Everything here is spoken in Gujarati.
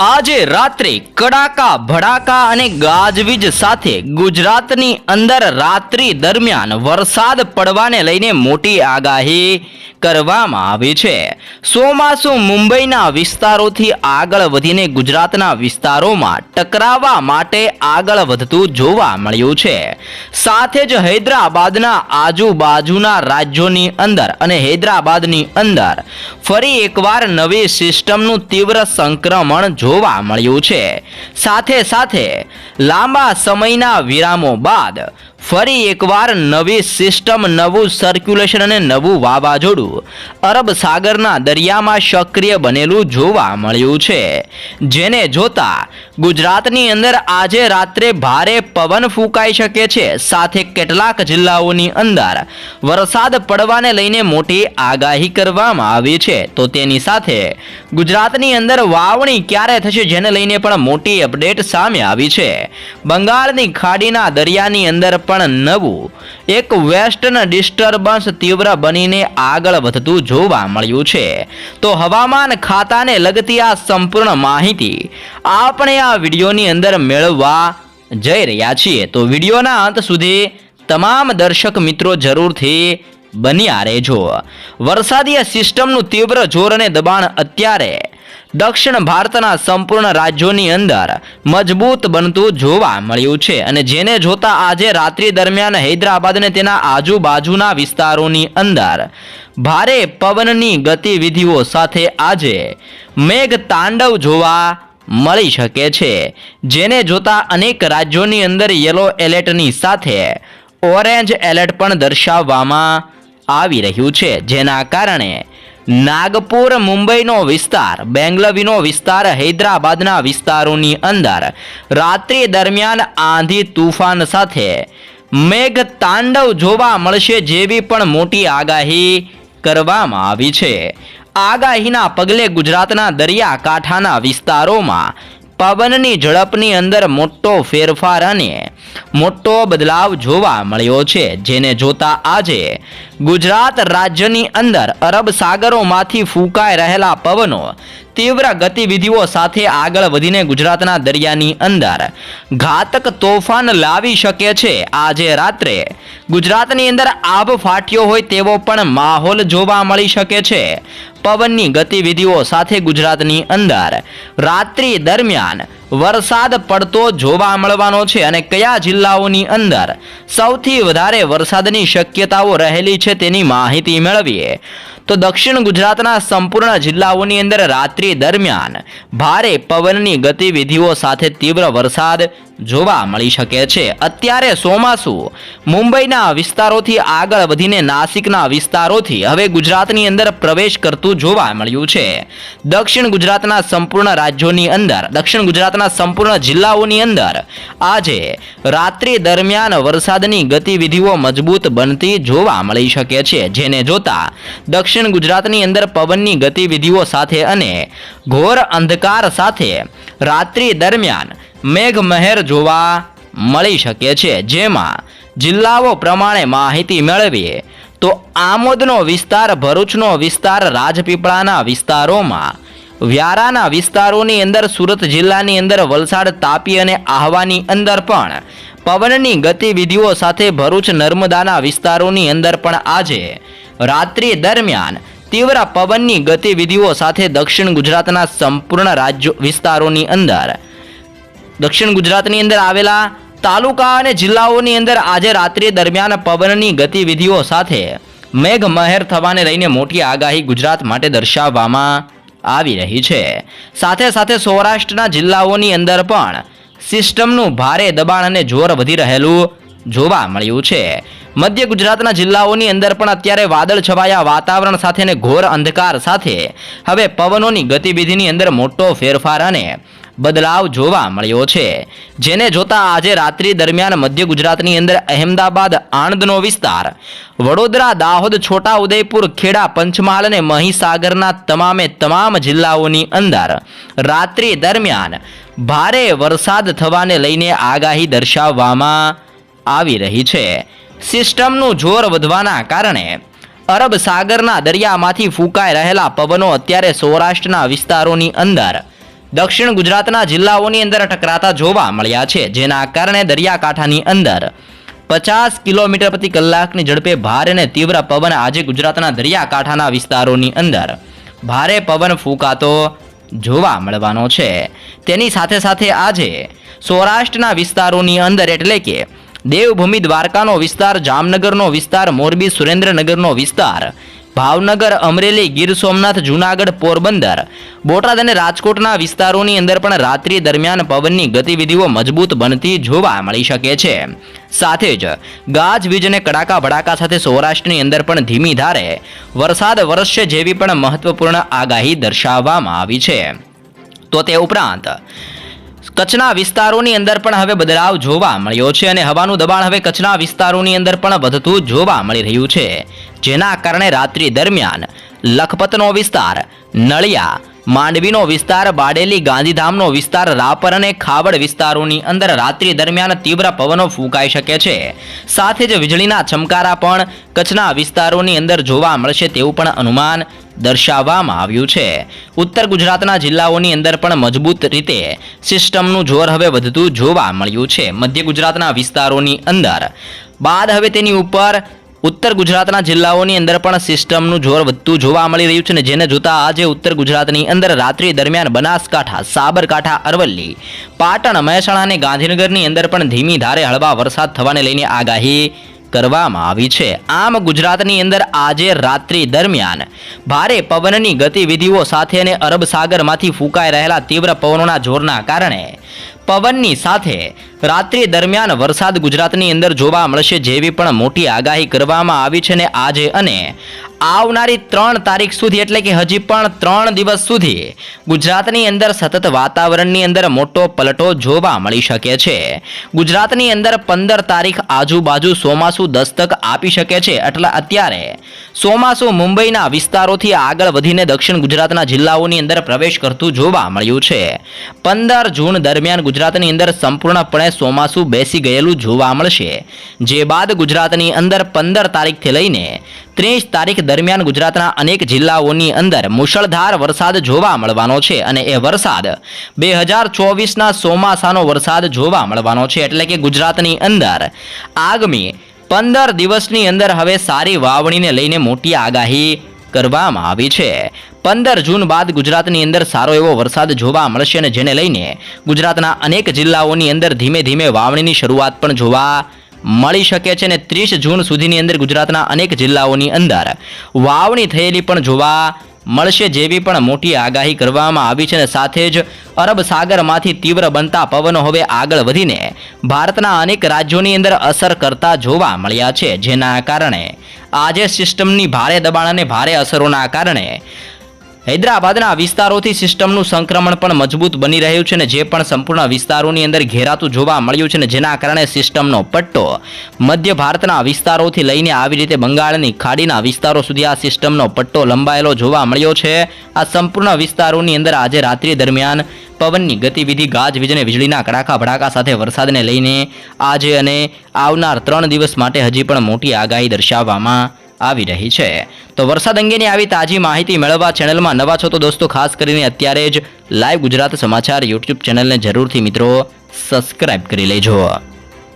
આજે રાત્રે કડાકા, ભડાકા અને ગાજવીજ સાથે ગુજરાતની અંદર રાત્રિ દરમિયાન વરસાદ પડવાને લઈને મોટી આગાહી કરવામાં આવી છે. સોમાસુ મુંબઈના વિસ્તારોથી આગળ વધીને ગુજરાતના વિસ્તારોમાં ટકરાવવા માટે આગળ વધતું જોવા મળ્યું છે. સાથે જ હૈદરાબાદના આજુબાજુના રાજ્યોની અંદર અને હૈદરાબાદની અંદર ફરી એકવાર નવી સિસ્ટમનું તીવ્ર સંક્રમણ જોવા મળ્યું છે. સાથે સાથે લાંબા સમયના વિરામો બાદ ફરી એકવાર નવી સિસ્ટમ, નવું સર્ક્યુલેશન અને નવું વાવાઝોડું અરબ સાગરના દરિયામાં સક્રિય બનેલું જોવા મળ્યું છે. જેને જોતા ગુજરાતની અંદર આજે રાત્રે ભારે પવન ફૂંકાઈ શકે છે. સાથે કેટલાક જિલ્લાઓની અંદર વરસાદ પડવાને લઈને મોટી આગાહી કરવામાં આવી છે. તો તેની સાથે ગુજરાતની અંદર વાવણી ક્યારે થશે જેને લઈને પણ મોટી અપડેટ સામે આવી છે. બંગાળની ખાડીના દરિયાની અંદર પણ નવું. એક વેસ્ટર્ન ડિસ્ટર્બન્સ તીવ્ર બનીને આગળ વધતું જોવા મળ્યું છે. તો હવામાન ખાતાને લગતી આ સંપૂર્ણ માહિતી આપણે આ વિડીયોની અંદર મેળવવા જઈ રહ્યા છીએ. તો વિડીયોના અંત સુધી તમામ દર્શક મિત્રો જરૂરથી બન્યા રહેજો. વરસાદીય સિસ્ટમનું તીવ્ર જોર અને દબાણ અત્યારે દક્ષિણ ભારતના સંપૂર્ણ રાજ્યોની અંદર મજબૂત બનતું જોવા મળ્યું છે અને જેને જોતા આજે રાત્રિ દરમિયાન હૈદરાબાદ અને તેના આજુબાજુના વિસ્તારોની અંદર ભારે પવનની ગતિવિધિઓ સાથે આજે મેઘ તાંડવ જોવા મળી શકે છે. જેને જોતા અનેક રાજ્યોની અંદર યલો એલર્ટની સાથે ઓરેન્જ એલર્ટ પણ દર્શાવવામાં આવી રહ્યું છે. જેના કારણે નાગપુર, મુંબઈનો વિસ્તાર, બેંગલવીનો વિસ્તાર, હૈદરાબાદના વિસ્તારોની અંદર. રાત્રિ દરમિયાન આંધી તુફાન સાથે. મેઘ તાંડવ જોવા મળશે જેવી પણ મોટી આગાહી કરવામાં આવી છે. આગાહીના પગલે ગુજરાતના દરિયાકાંઠાના વિસ્તારોમાં પવનની ઝડપની અંદર મોટો ફેરફાર અને મોટો બદલાવ જોવા મળ્યો છે, જેને જોતા આજે ગુજરાત રાજ્યની અંદર અરબ સાગરોમાંથી ફૂંકાઈ રહેલા પવનો તીવ્ર ગતિવિધિઓ સાથે આગળ વધીને ગુજરાતના દરિયાની અંદર ઘાતક તોફાન લાવી શકે છે. આજે રાત્રે ગુજરાતની અંદર આભ ફાટ્યો હોય તેવો પણ માહોલ જોવા મળી શકે છે. પવનની ગતિવિધિઓ સાથે ગુજરાતની અંદર રાત્રિ દરમિયાન વરસાદ પડતો જોવા મળવાનો છે અને કયા જિલ્લાઓની અંદર સૌથી વધારે વરસાદની શક્યતાઓ રહેલી છે તેની માહિતી મેળવીએ. તો દક્ષિણ ગુજરાતના સંપૂર્ણ જિલ્લાઓની અંદર રાત્રિ દરમિયાન ભારે પવનની ગતિવિધિઓ સાથે તીવ્ર વરસાદ જોવા મળી શકે છે. અત્યારે ચોમાસું મુંબઈના વિસ્તારોથી આગળ વધીને નાસિકના વિસ્તારોથી હવે ગુજરાતની અંદર પ્રવેશ કરતું જોવા મળ્યું છે. દક્ષિણ ગુજરાતના સંપૂર્ણ રાજ્યોની અંદર, દક્ષિણ ગુજરાતના સંપૂર્ણ જિલ્લાઓની અંદર આજે રાત્રિ દરમિયાન વરસાદની ગતિવિધિઓ મજબૂત બનતી જોવા મળી શકે છે. જેને જોતા દક્ષિણ ગુજરાતની અંદર પવનની ગતિવિધિઓ સાથે અને ઘોર અંધકાર સાથે રાત્રિ દરમિયાન મેઘમહેર જોવા મળી શકે છે. જેમાં જિલ્લાઓ પ્રમાણે માહિતી મેળવીએ તો આમોદનો વિસ્તાર, ભરૂચનો વિસ્તાર, રાજપીપળાના વિસ્તારોમાં, વ્યારાના વિસ્તારોની અંદર, સુરત જિલ્લાની અંદર વલસાડ, તાપી અને આહવાની અંદર પણ પવનની ગતિવિધિઓ સાથે ભરૂચ નર્મદાના વિસ્તારોની અંદર પણ આજે રાત્રિ દરમિયાન તીવ્ર પવનની ગતિવિધિઓ સાથે દક્ષિણ ગુજરાતના સંપૂર્ણ રાજ્યો વિસ્તારોની અંદર. દક્ષિણ ગુજરાતની અંદર આવેલા તાલુકા અને જિલ્લાઓની અંદર આજે રાત્રિ દરમિયાન પવનની ગતિવિધિઓ સાથે મેઘમહેર થવાને લઈને મોટી આગાહી ગુજરાત માટે દર્શાવવામાં આવી રહી છે. સાથે સાથે સૌરાષ્ટ્રના જિલ્લાઓની અંદર પણ સિસ્ટમનું ભારે દબાણ અને જોર વધી રહેલું જોવા મળ્યું છે. મધ્ય ગુજરાતના જિલ્લાઓની અંદર પણ અત્યારે વાદળ છવાયા વાતાવરણ સાથે અને ઘોર અંધકાર સાથે. હવે પવનોની ગતિવિધિની અંદર મોટો ફેરફાર અને બદલાવ જોવા મળ્યો છે. જેને જોતા આજે રાત્રિ દરમિયાન મધ્ય ગુજરાતની અંદર અહેમદાબાદ, આણંદનો વિસ્તાર, વડોદરા, દાહોદ, છોટા ઉદયપુર, ખેડા, પંચમહાલ અને મહીસાગરના તમામે તમામ જિલ્લાઓની અંદર રાત્રિ દરમિયાન ભારે વરસાદ થવાને લઈને આગાહી દર્શાવવામાં આવી રહી છે. સિસ્ટમનું જોર વધવાના કારણે અરબ સાગરના દરિયામાંથી ફૂંકાઈ રહેલા પવનો અત્યારે સૌરાષ્ટ્રના વિસ્તારોની અંદર દક્ષિણ ગુજરાતના જિલ્લાઓની અંદર ટકરાતા જોવા મળ્યા છે, જેના કારણે દરિયાકાંઠાની અંદર પચાસ કિલોમીટર પ્રતિ કલાકની ઝડપે ભારે અને તીવ્ર પવન આજે ગુજરાતના દરિયાકાંઠાના વિસ્તારોની અંદર ભારે પવન ફૂંકાતો જોવા મળવાનો છે. તેની સાથે સાથે આજે સૌરાષ્ટ્રના વિસ્તારોની અંદર એટલે કે દેવભૂમિ દ્વારકાનો વિસ્તાર, જામનગરનો વિસ્તાર, મોરબી સુરેન્દ્રનગરનો વિસ્તાર. ભાવનગર, અમરેલી, ગીર સોમનાથ, જૂનાગઢ, પોરબંદર. બોટાદ અને રાજકોટના વિસ્તારોની અંદર પણ રાત્રિ દરમિયાન પવનની ગતિવિધિઓ મજબૂત બનતી જોવા મળી શકે છે. સાથે જ ગાજવીજ અને કડાકા ભડાકા સાથે સૌરાષ્ટ્રની અંદર પણ ધીમી ધારે. વરસાદ વરસશે જેવી પણ મહત્વપૂર્ણ આગાહી દર્શાવવામાં આવી છે. તો તે ઉપરાંત કચ્છના વિસ્તારોની અંદર પણ હવે બદલાવ જોવા મળ્યો છે અને હવાનું દબાણ હવે કચ્છના વિસ્તારોની અંદર પણ વધતું જોવા મળી રહ્યું છે. જેના કારણે રાત્રિ દરમિયાન લખપતનો વિસ્તાર, નળિયા, માંડવીનો વિસ્તાર, બાડેલી, ગાંધીધામનો વિસ્તાર, રાપર અને ખાવડ વિસ્તારોની અંદર રાત્રિ દરમિયાન તીવ્ર પવનો ફૂંકાઈ શકે છે. સાથે જ વીજળીના ચમકારા પણ કચ્છના વિસ્તારોની અંદર જોવા મળશે તેવું પણ અનુમાન દર્શાવવામાં આવ્યું છે. ઉત્તર ગુજરાતના જિલ્લાઓની અંદર પણ મજબૂત રીતે સિસ્ટમનું જોર હવે વધતું જોવા મળ્યું છે. મધ્ય ગુજરાતના વિસ્તારોની અંદર. બાદ હવે તેની ઉપર ઉત્તર ગુજરાતના જિલ્લાઓની અંદર પણ સિસ્ટમનું જોર વધતું જોવા મળી રહ્યું છે ને જેને જોતા આજે ઉત્તર ગુજરાતની અંદર રાત્રિ દરમિયાન બનાસકાંઠા, સાબરકાંઠા, અરવલ્લી, પાટણ, મહેસાણા અને ગાંધીનગરની અંદર પણ ધીમી ધારે હળવા વરસાદ થવાને લઈને આગાહી કરવામાં આવી છે. આમ ગુજરાતની અંદર આજે રાત્રિ દરમિયાન ભારે પવનની ગતિવિધિઓ સાથે અને અરબ સાગરમાંથી ફૂંકાઈ રહેલા તીવ્ર પવનોના જોરના કારણે પવનની સાથે રાત્રિ દરમિયાન વરસાદ ગુજરાતની અંદર જોવા મળશે જેવી પણ મોટી આગાહી કરવામાં આવી છે ને આજે અને આવનારી ત્રણ તારીખ સુધી એટલે કે હજી પણ ત્રણ દિવસ સુધી ગુજરાતની અંદર સતત વાતાવરણની અંદર મોટો પલટો જોવા મળી શકે છે. ગુજરાતની અંદર પંદર તારીખ આજુબાજુ ચોમાસું દસ્તક આપી શકે છે. એટલે અત્યારે ચોમાસું મુંબઈના વિસ્તારોથી આગળ વધીને દક્ષિણ ગુજરાતના જિલ્લાઓની અંદર પ્રવેશ કરતું જોવા મળ્યું છે. પંદર જૂન દરમિયાન ગુજરાતની અંદર સંપૂર્ણપણે ચોમાસું બેસી ગયેલું જોવા મળશે. જે બાદ ગુજરાતની અંદર પંદર તારીખથી લઈને ત્રીસ તારીખ દરમિયાન ગુજરાતના અનેક જિલ્લાઓની અંદર મુશળધાર વરસાદ જોવા મળવાનો છે અને એ વરસાદ બે હજાર ચોવીસના ચોમાસાનો વરસાદ જોવા મળવાનો છે. એટલે કે ગુજરાતની અંદર આગામી પંદર દિવસની અંદર હવે સારી વાવણીને લઈને મોટી આગાહી કરવામાં આવી છે. પંદર જૂન બાદ ગુજરાતની અંદર સારો એવો વરસાદ જોવા મળશે અને જેને લઈને ગુજરાતના અનેક જિલ્લાઓની અંદર ધીમે ધીમે વાવણીની શરૂઆત પણ જોવા મળી શકે છે અને ત્રીસ જૂન સુધીની અંદર ગુજરાતના અનેક જિલ્લાઓની અંદર વાવણી થયેલી પણ જોવા મળશે જેવી પણ મોટી આગાહી કરવામાં આવી છે અને સાથે જ અરબ સાગરમાંથી તીવ્ર બનતા પવનો હવે આગળ વધીને ભારતના અનેક રાજ્યોની અંદર અસર કરતા જોવા મળ્યા છે, જેના કારણે આજે સિસ્ટમની ભારે દબાણ અને ભારે અસરોના કારણે હૈદરાબાદના વિસ્તારોથી સિસ્ટમનું સંક્રમણ પણ મજબૂત બની રહ્યું છે ને જે પણ સંપૂર્ણ વિસ્તારોની અંદર ઘેરાતું જોવા મળ્યું છે ને જેના કારણે સિસ્ટમનો પટ્ટો મધ્ય ભારતના વિસ્તારોથી લઈને આવી રીતે બંગાળની ખાડીના વિસ્તારો સુધી આ સિસ્ટમનો પટ્ટો લંબાયેલો જોવા મળ્યો છે. આ સંપૂર્ણ વિસ્તારોની અંદર આજે રાત્રિ દરમિયાન પવનની ગતિવિધિ ગાજવીજ અને વીજળીના કડાકા ભડાકા સાથે વરસાદને લઈને આજે અને આવનાર ત્રણ દિવસ માટે હજી પણ મોટી આગાહી દર્શાવવામાં આવી રહી છે. તો વરસાદ અંગેની આવી તાજી માહિતી મેળવવા ચેનલમાં નવા છો તો દોસ્તો, ખાસ કરીને અત્યારે જ લાઈવ ગુજરાત સમાચાર યુટ્યુબ ચેનલને જરૂરથી મિત્રો સબસ્ક્રાઇબ કરી લેજો.